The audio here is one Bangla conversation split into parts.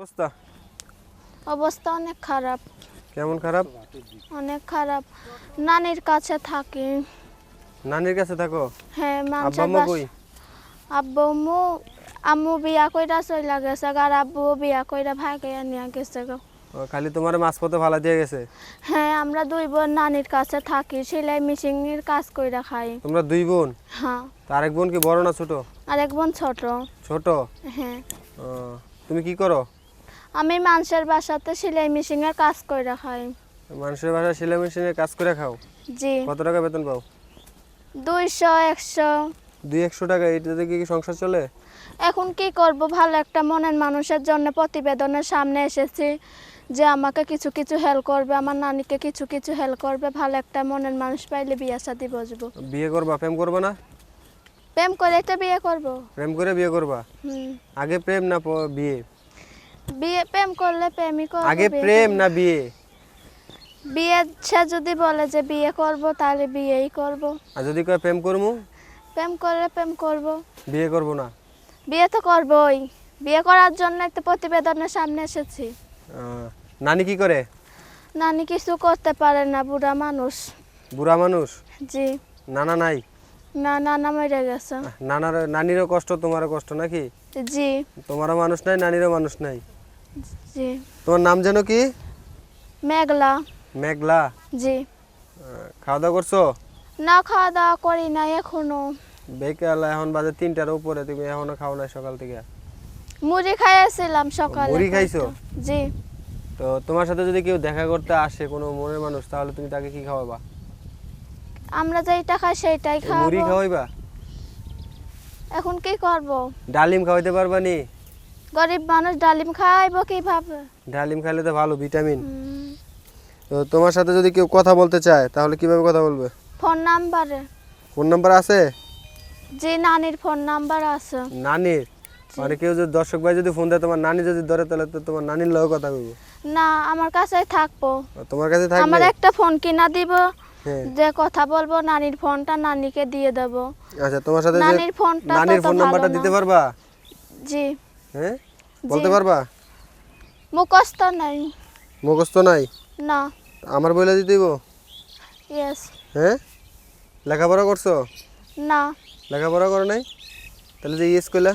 অবস্থা? অবস্থা অনেক খারাপ। কেমন খারাপ? অনেক খারাপ। নানির কাছে থাকি। নানির কাছে থাকো? হ্যাঁ আব্বা মানুষের কই? আব্বু আম্মু আম্মু বিয়া কইরা চইলা গেছে আর আব্বু বিয়া কইরা ভাগে নিয়ে গেছে গো। খালি তোমার মাঝপথে ফালা দিয়ে গেছে? হ্যাঁ আমরা দুই বোন নানির কাছে থাকি সেলাই মেশিনের কাজ কইরা খাই। তোমরা দুই বোন? হ্যাঁ। তার এক বোন কি বড় না ছোট? আর এক বোন ছোট। ছোট? হ্যাঁ। তুমি কি করো? আমি মানুষের বাসাতে সেলাই মেশিনের কাজ করে খাই। মানুষের বাসায় সেলাই মেশিনে কাজ করে খাও? জি। কত টাকা বেতন পাও? দুইশো একশো। দুই একশো টাকা এইটাতে কি সংসার চলে? এখন কি করব? ভালো একটা মনের মানুষের জন্য প্রতিবেদনের সামনে এসেছি যে আমাকে কিছু কিছু হেল্প করবে আমার নানিকে কিছু কিছু হেল্প করবে ভালো একটা মনের মানুষ পাইলে বিয়ে শাদি বসবো। বিয়ে করবা প্রেম করবা না? প্রেম করে তো বিয়ে করব। প্রেম করে বিয়ে করবা? হুম। আগে প্রেম না প- বিয়ে? বিয়ে প্রেম করলে প্রেমই করব আগে প্রেম না বিয়ে? বিয়ে সে যদি বলে যে বিয়ে করব তাহলে বিয়েই করব। আর যদি কয় প্রেম করব প্রেম করলে প্রেম করব। বিয়ে করব না? বিয়ে তো করবই। বিয়ে করার জন্য একটা প্রতিবেদনের সামনে এসেছি। নানি কি করে? নানি কিছু করতে পারে না বুড়া মানুষ। বুড়া মানুষ? জি। নানা নাই? না নানা মরে গেছে। নানার নানিরও কষ্ট তোমারও কষ্ট নাকি? জি। তোমারও মানুষ নাই নানিরও মানুষ নাই? জি। তোমার নাম যেন কি? মেঘলা। মেঘলা। জি। খাওয়া দাওয়া করছ? না খাওয়া দাওয়া করি না এখনও। বেকাল এখন বাজে তিনটার উপরে তুমি এখনও খাও নাই সকাল থেকে। মুড়ি খাইয়েছিলাম সকালে। মুড়ি খাইছো? জি। তো তোমার সাথে যদি কেউ দেখা করতে আসে কোনো মনের মানুষ তাহলে তুমি তাকে কি খাওয়াবা? আমরা যেইটা খাই সেইটাই মুড়ি খাব খাওয়াইবা? এখন কি করব? ডালিম খাওয়াইতে পারবা নি? গরিব মানুষ ডালিম খাইবো কীভাবে? ডালিম খাইলে তো ভালো ভিটামিন। তো তোমার সাথে যদি কেউ কথা বলতে চায় তাহলে কীভাবে কথা বলবে? ফোন নাম্বারে। ফোন নাম্বার আছে? জি নানির ফোন নাম্বার আছে। নানির? মানে কেউ যদি দর্শক ভাই যদি ফোন দেয় তোমার নানি যদি ধরে তাহলে তো তোমার নানির লগে কথা বলব। না আমার কাছেই থাকব। তোমার কাছে আমার একটা ফোন কিনা দিব হ্যাঁ। যে কথা বলব নানির ফোনটা নানিকে দিয়ে দেব। আচ্ছা তোমার সাথে নানির ফোনটা নানির ফোন নাম্বারটা দিতে পারবা? জি। হ্যাঁ? বলতে পারবা? মুখস্থ নাই। মুখস্থ নাই? না। আমার বইলে দিতে দিব? ইয়েস হ্যাঁ? লেখাপড়া করছ? না। লেখাপড়া করো নাই? তাহলে যে ইয়েস কইলা?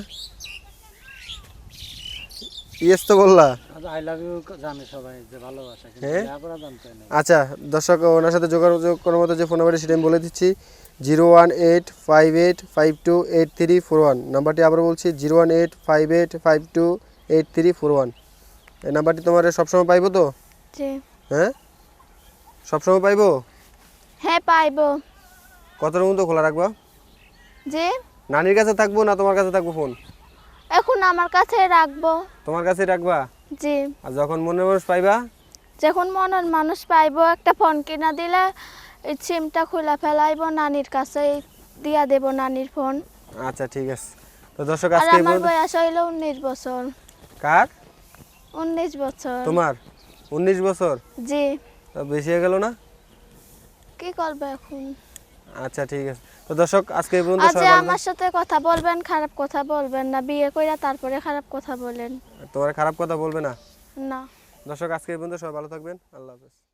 ইয়েস তো বললা। আই লাভ ইউ জানে সবাই যে ভালোবাসা কিন্তু হ্যাঁ? লেখাপড়া জানতে না। আচ্ছা দর্শক ওনার সাথে যোগাযোগ করার মতো যে ফোন নাম্বারটি সেটা আমি বলে দিচ্ছি। Zero one eight five eight five two eight three four one. নাম্বারটি আবার বলছি zero one eight five eight five two eight three four one. এই নাম্বারটি তোমার সবসময় পাইবো তো? হ্যাঁ? সবসময় পাইবো? হ্যাঁ পাইবো। কতটার মতো খোলা রাখবা? জি। নানির কাছে থাকব না তোমার কাছে থাকব ফোন? এখন আমার কাছে রাখব। তোমার কাছে রাখবা? জি। আর যখন মনের মানুষ পাইবা? যখন মনের মানুষ পাইবো একটা ফোন কিনা দিলে এই সিমটা খুলে ফেলাইবো নানির কাছে দিয়া দেব নানির ফোন। আচ্ছা ঠিক আছে। তো দর্শক আজকে এই আমার বয়স হইল উনিশ বছর। কার? উনিশ বছর। তোমার? উনিশ বছর? জি। তা বেশি হয়ে গেল না? কি করবে এখন? আচ্ছা ঠিক আছে। তো দর্শক আজকে এই পর্যন্ত আজ সবাই ভালো আমার সাথে কথা বলবেন খারাপ কথা বলবেন না। বিয়ে কইরা তারপরে খারাপ কথা বলেন। তোমার খারাপ কথা বলবে না? না। দর্শক আজকে এই পর্যন্ত সবাই ভালো থাকবেন। আল্লাহ হাফেজ।